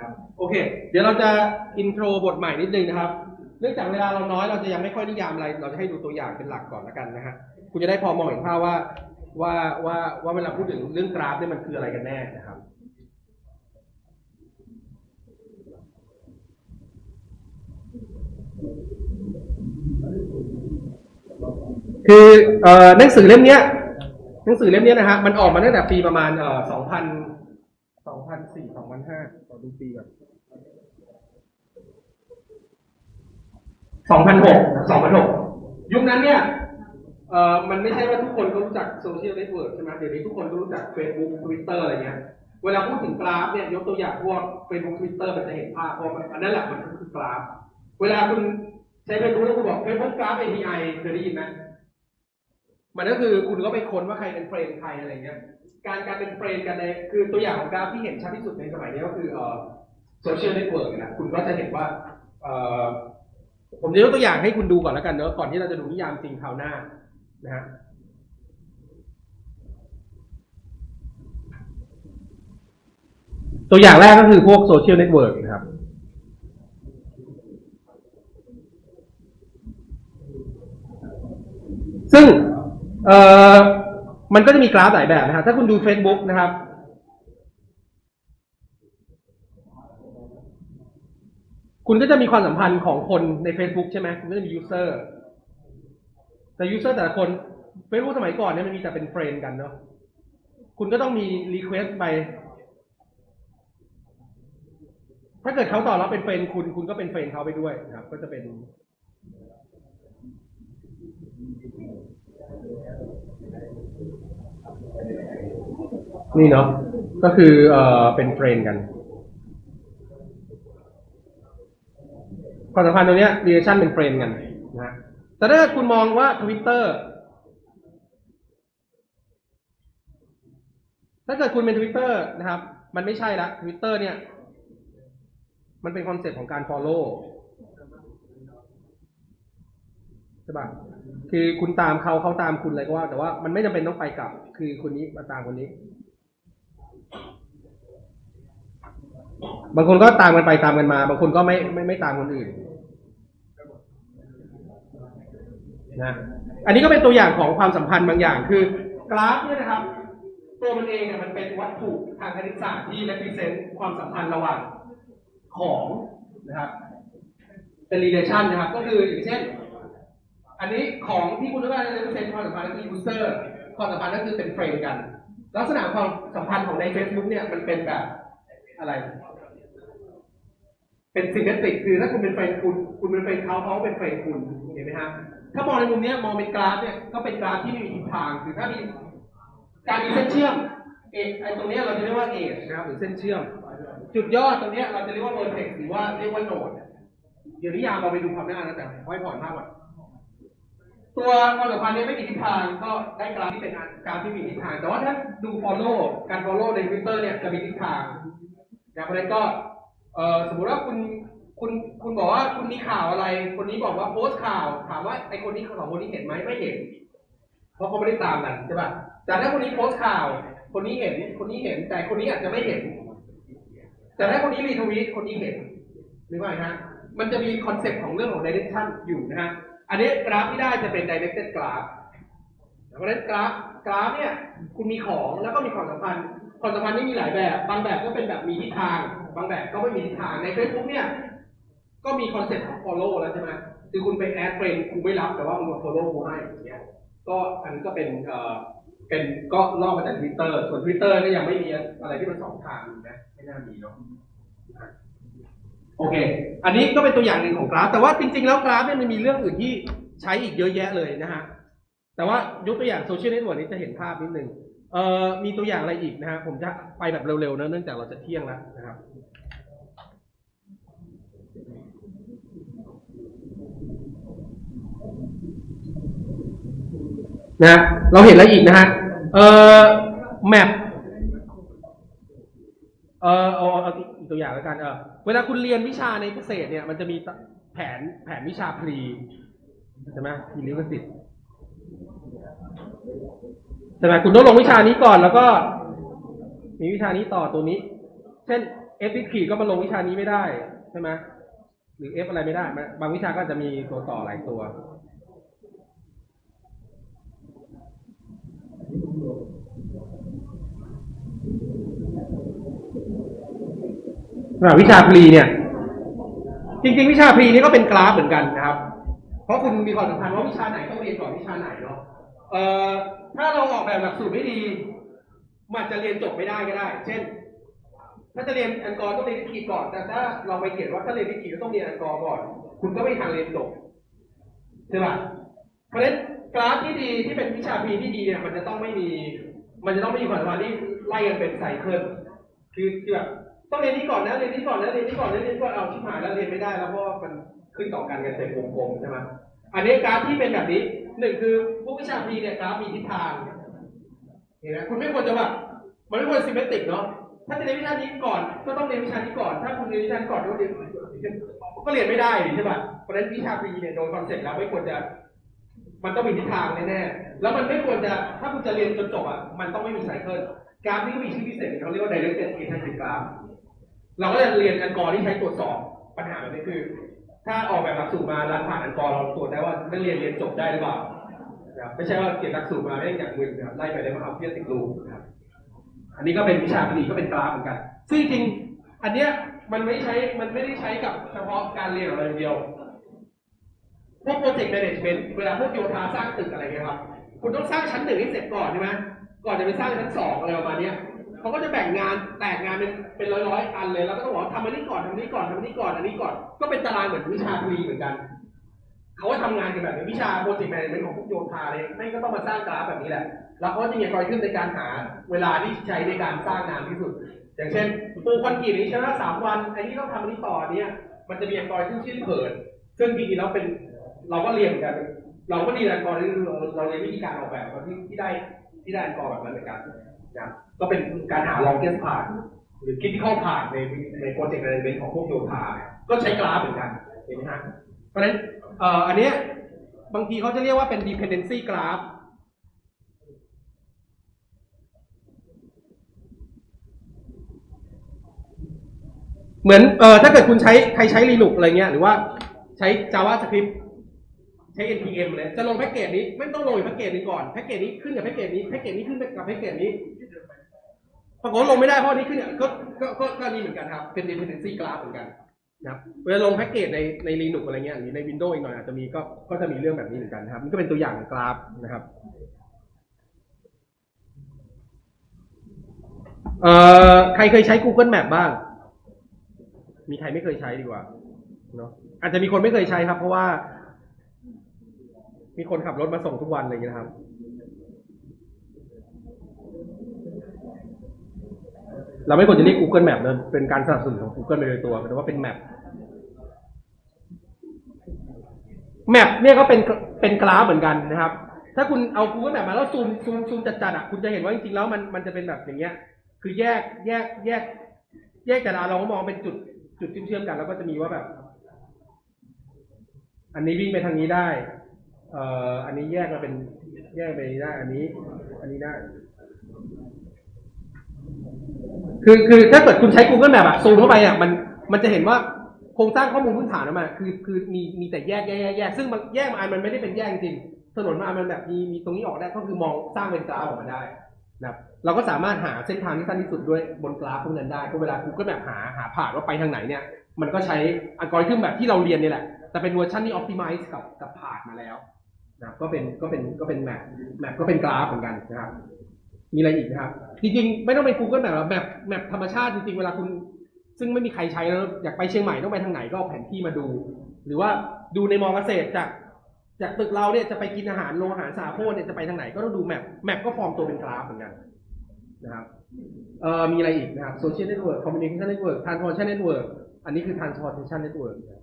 ครับโอเค เดี๋ยวเราจะอินโทรบทใหม่นิดนึงนะครับ เนื่องจากเวลาเราน้อยเราจะยังไม่ค่อยนิยามอะไร เราจะให้ดูตัวอย่างเป็นหลักก่อนแล้วกันนะฮะคุณจะได้พอมองเห็นภาพว่าว่าว่าว่าเวลาพูดถึงเรื่องกราฟเนี่ยมันคืออะไรกันแน่นะครับ คือเอ่อหนังสือเล่มเนี้ยหนังสือเล่มเนี้ยนะฮะมันออกมาตั้งแต่ปีประมาณเอ่อสองพัน สองพันสี่สองพันห้าขอดูปีก่อนสองพันหกสองพันหกยุคนั้นเนี่ยเอ่อมันไม่ใช่ว่าทุกคนก็รู้จักโซเชียลเน็ตเวิร์กใช่ไหมเดี๋ยวนี้ทุกคนรู้จัก Facebook Twitter อะไรเงี้ย เวลาพูดถึงกราฟเนี่ยยกตัวอย่างพวก Facebook Twitter มันจะเห็นภาพเพราะมันอันนั้นแหละมันคือกราฟ เวลาคุณใช้ Facebook แล้วคุณบอก Facebook กราฟ API เคยได้ยินไหมมันก็คือคุณก็ไปค้นว่าใครเป็นเฟรนด์ใครอะไรเงี้ย การการเป็นเฟรนด์กันในคือตัวอย่างของกราฟที่เห็นชัดที่สุดในสมัยนี้ก็คือเอ่อโซเชียลเน็ตเวิร์กนะคุณก็จะเห็นว่าเอ่อผมจะยกตัวอย่างให้คุณดูก่อนแล้วกันเนอะก่อนที่เราจะดูนิยามจริงคราวหน้านะฮะตัวอย่างแรกก็คือพวกโซเชียลเน็ตเวิร์กนะครับซึ่งเอ่อ มันก็จะมีกราฟหลายแบบนะครับ ถ้าคุณดู Facebook นะครับ คุณก็จะมีความสัมพันธ์ของคนใน Facebook ใช่ไหมคุณก็จะมี user แต่ user แต่ละคน Facebook สมัยก่อนเนี่ยมันมีแต่เป็นเฟรนด์กันเนาะ คุณก็ต้องมี request ไป ถ้าเกิดเขาตอบรับเป็นเฟรนด์คุณ คุณก็เป็นเฟรนด์เขาไปด้วยนะครับ ก็จะเป็น นี่เนาะก็คือเอ่อเป็นเฟรนกันความสัมพันธ์ตรงนี้ย relation เป็นเฟรนกันนะฮะแต่ถ้าคุณมองว่า Twitter ถ้าเกิดคุณเป็น Twitter นะครับ มันไม่ใช่ละ Twitter เนี่ย มันเป็นคอนเซ็ปต์ของการ follow ใช่ปะ คือคุณตามเขาเขาตามคุณอะไรก็ว่า แต่ว่ามันไม่จำเป็นต้องไปกลับ คือคนนี้มาตามคนนี้ บางคนก็ตามกันไปตามกันมา บางคนก็ไม่ไม่ไม่ตามคนอื่นนะอันนี้ก็เป็นตัวอย่างของความสัมพันธ์บางอย่าง คือกราฟเนี่ยนะครับ ตัวมันเองเนี่ยมันเป็นวัตถุทางคณิตศาสตร์ที่ represent ความสัมพันธ์ระหว่างของนะครับ เป็น relation นะครับ ก็คืออย่างเช่น อันนี้ของที่คุณต้องการจะ represent ความสัมพันธ์ก็คือ user ความสัมพันธ์ก็คือเป็นเฟรนด์กัน ลักษณะความสัมพันธ์ของใน Facebook เนี่ยมันเป็นแบบอะไร เป็นซิมเมตริกคือถ้าคุณเป็นเฟรนด์คุณ คุณเป็นเฟรนด์เขาเขาเป็นเฟรนด์คุณเห็นไหมฮะถ้ามองในมุมนี้มองเป็นกราฟเนี่ยก็เป็นกราฟที่ไม่มีทิศทางคือถ้ามีการมีเส้นเชื่อมเอไอตรงเนี้ยเราจะเรียกว่าเอชนะครับหรือเส้นเชื่อม จุดยอดตรงเนี้ยเราจะเรียกว่าเวอร์เท็กซ์หรือว่าเรียกว่าโนดเดี๋ยวนิยามเราไปดูความน้านะแต่ไว้ผ่อนภาพก่อน ตัวความสัมพันธ์นี้ไม่มีทิศทางก็ได้กราฟที่เป็นกราฟที่มีทิศทาง แต่ว่าถ้าดู follow การ follow ใน Twitter เนี่ยจะมีทิศทางอย่างเพราะฉะนั้นก็เอ่อสมมติว่าคุณคุณคุณบอกว่าคุณมีข่าวอะไร คนนี้บอกว่าโพสต์ข่าว ถามว่าไอคนนี้สองคนนี้เห็นไหมไม่เห็น เพราะเขาไม่ได้ตามกันใช่ป่ะแต่ถ้าคนนี้โพสต์ข่าว คนนี้เห็น คนนี้เห็น แต่คนนี้อาจจะไม่เห็น แต่ถ้าคนนี้รีทวีตคนนี้เห็นนึกว่าไงฮะมันจะมีคอนเซ็ปต์ของเรื่องของ direction อยู่นะฮะ อันนี้กราฟที่ได้จะเป็น directed graph เพราะฉะนั้นกราฟกราฟเนี่ยคุณมีของแล้วก็มีความสัมพันธ์ความสัมพันธ์นี่มีหลายแบบ บางแบบก็เป็นแบบมีทิศทาง บางแบบก็ไม่มีทิศทางใน Facebook เนี่ยก็มีคอนเซ็ปต์ของ follow แล้วใช่ไหมคือคุณไปแอดเฟรนกูไม่รับแต่ว่ามึงมา follow กูให้อย่างเงี้ยก็อันนี้ก็เป็นเอ่อเป็นก็ลอกมาจาก Twitter ส่วน Twitter เนี่ยยังไม่มีอะไรที่มันสองทางนะไม่น่ามีเนาะ โอเค อันนี้ก็เป็นตัวอย่างหนึ่งของกราฟ แต่ว่าจริง ๆ แล้วกราฟเนี่ยมันมีเรื่องอื่นที่ใช้อีกเยอะแยะเลยนะฮะ แต่ว่ายกตัวอย่างโซเชียลเน็ตเวิร์กนี้จะเห็นภาพนิดนึง เอ่อ มีตัวอย่างอะไรอีกนะฮะ ผมจะไปแบบเร็วๆนะเนื่องจากเราจะเที่ยงแล้วนะครับ นะ เราเห็นอะไรอีกนะฮะ เอ่อ แมปเอ่อเอาเอา ตัวอย่างแล้วกันเออเวลาคุณเรียนวิชาในเกษตรเนี่ยมันจะมีแผนแผนวิชาพลีใช่ไหมพลีลิขสิทธิ์ใช่ไหมคุณต้องลงวิชานี้ก่อนแล้วก็ มีวิชานี้ต่อตัวนี้ เช่น F ที่ขีดก็มาลงวิชานี้ไม่ได้ใช่ไหมหรือ F อะไรไม่ได้ บางวิชาก็จะมีตัวต่อหลายตัว สำหรับ วิชาพลีเนี่ย จริง ๆ วิชาพลีนี่ก็เป็นกราฟเหมือนกันนะครับ เพราะคุณมีความสำคัญว่าวิชาไหนต้องเรียนก่อนวิชาไหนเนาะเอ่อถ้าเราออกแบบหลักสูตรไม่ดี มันจะเรียนจบไม่ได้ก็ได้ เช่น ถ้าจะเรียนแอนกอร์ต้องเรียนวิธีก่อน แต่ถ้าเราไปเขียนว่าถ้าเรียนวิธีก็ต้องเรียนแอนกอร์ก่อน คุณก็ไม่มีทางเรียนจบใช่ป่ะเพราะฉะนั้นกราฟที่ดีที่เป็นวิชาพีที่ดีเนี่ยมันจะต้องไม่มี มันจะต้องไม่มีความสัมพันธ์ที่ไล่กันเป็นไซเคิลคือคือแบบ ต้องเรียนนี้ก่อนนะเรียนนี้ก่อนนะเรียนนี้ก่อนนะเรียนนี้ก่อนเอาชิบหายแล้วเรียนไม่ได้แล้วเพราะว่ามันขึ้นต่อกันกันเป็นวงกลมใช่ไหมอันนี้กราฟที่เป็นแบบนี้หนึ่งคือพวกวิชาพีเนี่ยกราฟมีทิศทางเห็นไหมคุณไม่ควรจะแบบมันไม่ควรซิมเมตริกเนาะถ้าจะเรียนวิชานี้ก่อนก็ต้องเรียนวิชานี้ก่อน ถ้าคุณเรียนวิชานี้ก่อนก็เรียนก็เรียนไม่ได้ใช่ป่ะเพราะฉะนั้นวิชาพีเนี่ยโดยคอนเซ็ปต์แล้วไม่ควรจะ มันต้องมีทิศทางแน่ๆแล้วมันไม่ควรจะถ้าคุณจะเรียนจนจบอะมันต้องไม่มีไซเคิลกราฟนี่ก็มีชื่อพิเศษเขาเรียกว่า directed attention graph เราก็จะเรียนอันกอร์ที่ใช้ตรวจสอบปัญหาแบบนี้คือ ถ้าออกแบบหลักสูตรมารันผ่านอันกอร์เราตรวจได้ว่านักเรียนเรียนจบได้หรือเปล่านะครับไม่ใช่ว่าเขียนหลักสูตรมาได้อย่างมึนนะครับไล่ไปได้มาเอาเพี้ยติดรูนะครับอันนี้ก็เป็นวิชาผลิตก็เป็นกราฟเหมือนกัน ซึ่งจริงอันเนี้ยมันไม่ใช้มันไม่ได้ใช้กับเฉพาะการเรียนอะไรอย่างเดียวพวกโปรเจกต์แมネจเมนต์เวลาพวกโยธาสร้างตึกอะไรเงี้ยครับ คุณต้องสร้างชั้นหนึ่งให้เสร็จก่อนใช่ไหมก่อนจะไปสร้างชั้นสองอะไรประมาณนี้ เขาก็จะแบ่งงานแตกงานเป็นเป็นร้อยๆอันเลย แล้วก็ต้องบอกว่าทำอันนี้ก่อนทำอันนี้ก่อนทำอันนี้ก่อนอันนี้ก่อน ก็เป็นตารางเหมือนวิชาผลิตเหมือนกัน เขาก็ทำงานกันแบบนี้วิชาโปรเจกต์แมネจเมนต์ของพวกโยธาเลยไม่งก็ต้องมาสร้างกราฟแบบนี้แหละ แล้วเขาจะมีกรขึ้นในการหาเวลาที่ใช้ในการสร้างงานที่สุด อย่างเช่นปูคอนกรีตนี้ใช้เวลาสามวันไอ้นี่ต้องทำอันนี้ต่อเนี่ยมันจะมีกรขึ้นชื่อเผินซึ่งจริงๆแล้วเป็นเราก็เรียนกัน เราก็เรียนกรที่เราเราเรียนวิธีการออกแบบที่ที่ได้ที่ได้กรแบบนั้นเหมือนกัน นะก็เป็นการหา longest path หรือ critical path ในในโปรเจกต์แมネจเมนต์ของพวกโยธาเนี่ยก็ใช้กราฟเหมือนกันเห็นไหมฮะเพราะฉะนั้นอันเนี้ยบางทีเขาจะเรียกว่าเป็น dependency graph เหมือนเอ่อถ้าเกิดคุณใช้ใครใช้ Linux อะไรเงี้ยหรือว่าใช้ JavaScript ใช้ npm เลยจะลงแพ็กเกจนี้ไม่ต้องลงอีกแพ็กเกจนี้ก่อนแพ็กเกจนี้ขึ้นกับแพ็กเกจนี้แพ็กเกจนี้ขึ้นกับแพ็กเกจนี้ ปรากฏว่าลงไม่ได้เพราะนี้ขึ้นเนี่ยก็ก็ก็ก็นี่เหมือนกันครับ เป็น dependency graph เหมือนกันนะครับเวลาลงแพ็กเกจในใน Linux อะไรเงี้ยหรือใน Windows อีกหน่อยอาจจะมีก็ก็จะมีเรื่องแบบนี้เหมือนกันครับนี่ก็เป็นตัวอย่างกราฟนะครับเอ่อใครเคยใช้ Google Map บ้าง มีใครไม่เคยใช้ดีกว่าเนาะอาจจะมีคนไม่เคยใช้ครับ เพราะว่า มีคนขับรถมาส่งทุกวันอะไรอย่างเงี้ยครับ เราไม่ควรจะเรียก Google Map นะเป็นการสนับสนุนของ Google ไปโดยตัวแต่ว่าเป็น Map Map เนี่ยก็เป็นเป็นกราฟเหมือนกันนะครับ ถ้าคุณเอา Google Map มาแล้วซูมซูมซูมจัดๆอะคุณจะเห็นว่าจริงๆแล้วมันมันจะเป็นแบบอย่างเงี้ย คือแยกแยกแยก แยกแต่ละเราก็มองเป็นจุดจุดเชื่อมๆกัน แล้วก็จะมีว่าแบบ อันนี้วิ่งไปทางนี้ได้ เอ่ออันนี้แยกมาเป็นแยกไปได้ อันนี้ อันนี้ได้ คือคือถ้าเกิดคุณใช้ Google Map อะซูมเข้าไปอะมันมันจะเห็นว่าโครงสร้างข้อมูลพื้นฐานออกมาคือคือมีมีแต่แยกแยกแยกแยกซึ่งมันแยกมาอันมันไม่ได้เป็นแยกจริงถนนมาอันมันแบบมีมีตรงนี้ออกได้ก็คือมองสร้างเป็นกราฟออกมาได้นะครับเราก็สามารถหาเส้นทางที่สั้นที่สุดด้วยบนกราฟพวกนั้นได้ก็เวลา Google Map หาหาผ่านว่าไปทางไหนเนี่ย มันก็ใช้อัลกอริทึมแบบที่เราเรียนนี่แหละ แต่เป็นเวอร์ชันที่ optimize กับกับผ่านมาแล้วนะครับก็เป็นก็เป็นก็เป็นแมปแมปก็เป็นกราฟเหมือนกันนะครับ มีอะไรอีกนะครับจริงๆ ไม่ต้องเป็น Google แบบแบบแบบธรรมชาติจริงๆ เวลาคุณ ซึ่งไม่มีใครใช้แล้วอยากไปเชียงใหม่ต้องไปทางไหนก็เอาแผนที่มาดู หรือว่าดูในมอเกษตรจากจากตึกเราเนี่ยจะไปกินอาหารโรงอาหารสาโพเนี่ยจะไปทางไหนก็ต้องดูแมปแมปก็ฟอร์มตัวเป็นกราฟเหมือนกันนะครับเอ่อมีอะไรอีกนะครับ social network communication network transportation network อันนี้คือ transportation network นะ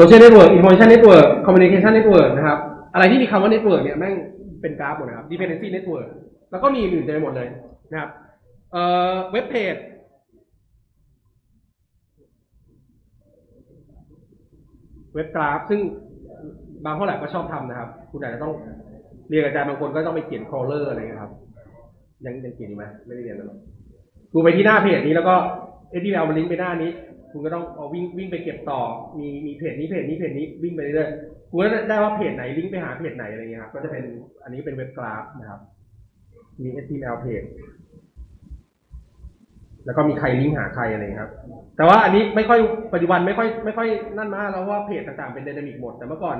ครับ social network information network communication network นะครับ อะไรที่มีคำว่า network เนี่ยแม่งเป็นกราฟหมดนะครับ dependency network แล้วก็มีอื่นๆเต็มไปหมดเลยนะครับเอ่อเว็บเพจเว็บกราฟซึ่งบางข้องแลบก็ชอบทำนะครับ คุณอาจจะต้องเรียนกับอาจารย์บางคนก็ต้องไปเขียน crawler อะไรเงี้ยครับ ยังยังเขียนอยู่ไหมไม่ได้เรียนแล้วหรอดูไปที่หน้าเพจนี้แล้วก็ HTML มันลิงก์ไปหน้านี้ คุณก็ต้องเอาวิ่งวิ่งไปเก็บต่อ มีมีเพจนี้เพจนี้เพจนี้วิ่งไปเรื่อยๆคุณก็ได้ว่าเพจไหนลิงก์ไปหาเพจไหนอะไรเงี้ยครับ ก็จะเป็นอันนี้เป็นเว็บกราฟนะครับ มี HTML เพจแล้วก็มีใครลิงก์หาใครอะไรเงี้ยครับ แต่ว่าอันนี้ไม่ค่อยปัจจุบันไม่ค่อยไม่ค่อยนั่นมากแล้วว่าเพจต่างๆเป็น d y นามิกหมด แต่เมื่อก่อน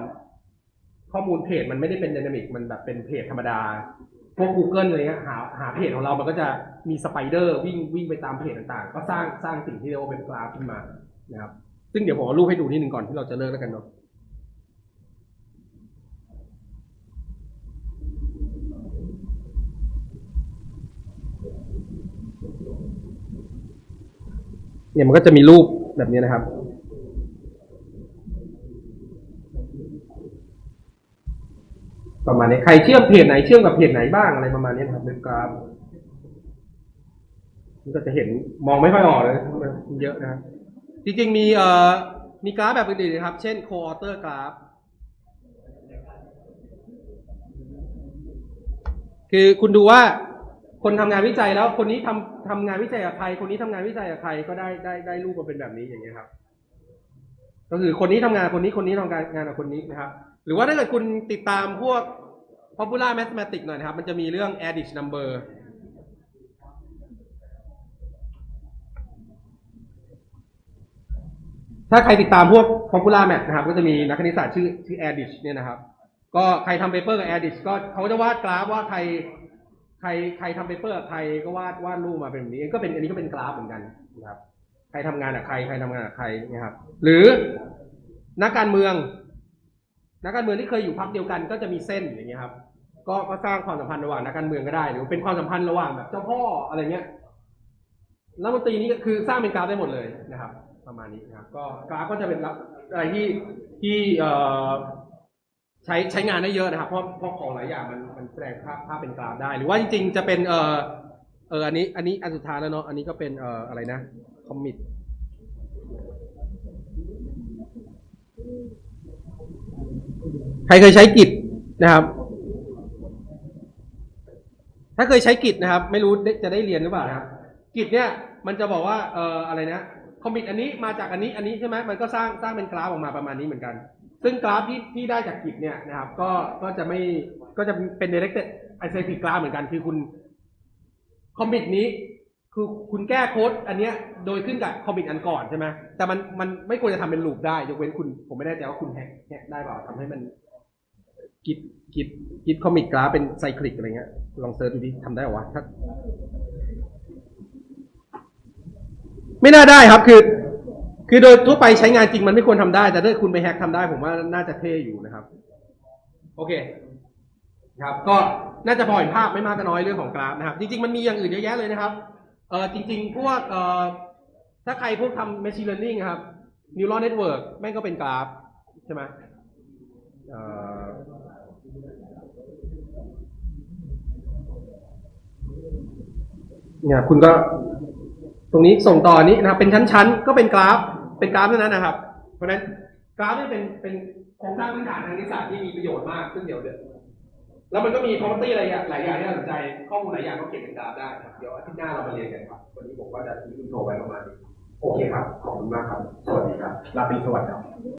ข้อมูลเพจมันไม่ได้เป็น d y นามิกมันแบบเป็นเพจธรรมดา พวก Google อะไรเงี้ยหาหาเพจของเรามันก็จะมีสไปเดอร์วิ่งวิ่งไปตามเพจต่างๆ ก็สร้างสร้างสิ่งที่เรียกว่าเป็นกราฟขึ้นมานะครับซึ่งเดี๋ยวผมเอารูปให้ดูนิดนึงก่อนที่เราจะเลิกแล้วกันเนาะเนี่ยมันก็จะมีรูปแบบนี้นะครับ ประมาณนี้ใครเชื่อมเพจไหนเชื่อมกับเพจไหนบ้างอะไรประมาณนี้นะครับเว็บกราฟมันก็จะเห็นมองไม่ค่อยออกเลยมันเยอะนะจริงๆมีเอ่อมีกราฟแบบอื่นๆนะครับ เช่น co-author กราฟคือคุณดูว่าคนทำงานวิจัยแล้วคนนี้ทำทำงานวิจัยกับใคร คนนี้ทำงานวิจัยกับใครก็ได้ได้ได้รูปมาเป็นแบบนี้อย่างเงี้ยครับ ก็คือคนนี้ทำงานคนนี้คนนี้ทำงานงานกับคนนี้นะครับ หรือว่าถ้าเกิดคุณติดตามพวก popular mathematics หน่อยนะครับ มันจะมีเรื่อง addition number ถ้าใครติดตามพวก popular math นะครับ ก็จะมีนักคณิตศาสตร์ชื่อชื่อ Addish เนี่ยนะครับ ก็ใครทำเปเปอร์กับ Addish ก็เขาจะวาดกราฟว่าใครใครใครทำเปเปอร์ใครก็วาดวาดรูปมาเป็นแบบนี้ก็เป็นอันนี้ก็เป็นกราฟเหมือนกันนะครับ ใครทำงานกับใครใครทำงานกับใครนะครับ หรือนักการเมือง นักการเมืองที่เคยอยู่พรรคเดียวกันก็จะมีเส้นอย่างเงี้ยครับ ก็ก็สร้างความสัมพันธ์ระหว่างนักการเมืองก็ได้ หรือเป็นความสัมพันธ์ระหว่างแบบเจ้าพ่ออะไรเงี้ยรัฐมนตรีนี่คือสร้างเป็นกราฟได้หมดเลยนะครับ ประมาณนี้นะครับ ก็กราฟก็จะเป็นอะไรที่ที่เอ่อใช้ใช้งานได้เยอะนะครับ เพราะเพราะของหลายอย่างมันมันแสดงภาพภาพเป็นกราฟได้ หรือว่าจริง ๆ จะเป็นเอ่อเอออันนี้อันนี้อันสุดท้ายแล้วเนาะอันนี้ก็เป็นเอ่ออะไรนะคอมมิต ครเคยใช้กิจนะครับ ถ้าเคยใช้กิจนะครับ ไม่รู้จะได้เรียนหรือเปล่านะครับ กิจเนี่ยมันจะบอกว่าเอ่ออะไรนะคอมมิตอันนี้มาจากอันนี้อันนี้ใช่ไหมมันก็สร้างสร้างเป็นกราฟออกมาประมาณนี้เหมือนกัน ซึ่งกราฟที่ที่ได้จากกิจเนี่ยนะครับ ก็ก็จะไม่ก็จะเป็น directed acyclic graph เหมือนกันคือคุณคอมมิตนี้คือคุณแก้โค้ดอันเนี้ยโดยขึ้นกับคอมมิตอันก่อนใช่ไหมแต่มันมันไม่ควรจะทำเป็นลูปได้ยกเว้นคุณ ผมไม่แน่ใจว่าคุณแฮกแฮกได้เปล่าทำให้มัน กิจกิจกิจคอมมิตกราฟเป็นไซคลิกอะไรเงี้ย ลองเซิร์ชดูดิทำได้หรอวะถ้าไม่น่าได้ครับคือ คือโดยทั่วไปใช้งานจริงมันไม่ควรทำได้ แต่ถ้าคุณไปแฮกทำได้ ผมว่าน่าจะเท่อยู่นะครับ โอเค ครับ ก็น่าจะพอเห็นภาพไม่มากก็น้อยเรื่องของกราฟนะครับ จริง ๆ มันมีอย่างอื่นเยอะแยะเลยนะครับเออจริง ๆ พวกเอ่อถ้าใครพวกทำ machine learning ครับ neural network แม่งก็เป็นกราฟ ใช่ไหมเอ่อ เนี่ยคุณก็ตรงนี้ส่งต่อนี้นะครับเป็นชั้นๆ ก็เป็นกราฟ เป็นกราฟเท่านั้นนะครับ เพราะฉะนั้นกราฟนี่เป็นเป็นโครงสร้างพื้นฐานทางนิสสัตที่มีประโยชน์มากซึ่งเดี๋ยวเดี๋ยวแล้วมันก็มี property อะไรอย่างหลายอย่างที่น่าสนใจ ข้อมูลหลายอย่างก็เก็บเป็นกราฟได้ครับเดี๋ยวอาทิตย์หน้าเรามาเรียนกันครับวันนี้ผมก็จะทิ้งอินโทรไว้ประมาณนี้โอเคครับ ขอบคุณมากครับ สวัสดีครับลาตรีสวัสดีครับ